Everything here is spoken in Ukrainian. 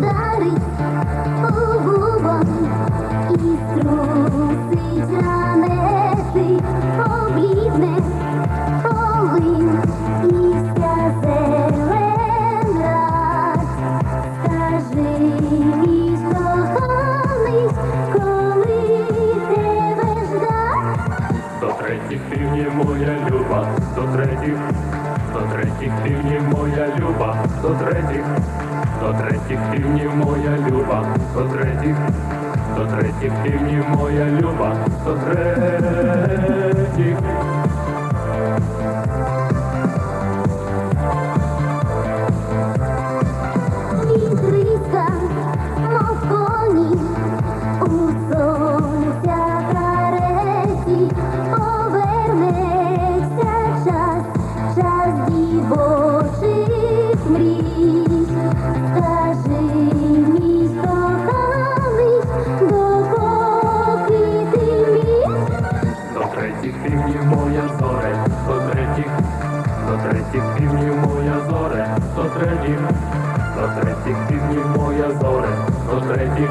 Дарить у До третіх півні моя люба, хто третіх, до третіх півні моя люба, до третіх, до третіх півні моя люба, до третіх, до третіх півні моя люба, хто третіх. Півні моя зоре, сто третіх, до третіх півні моя зоре, до третіх, до третіх півні моя зоре, до третіх.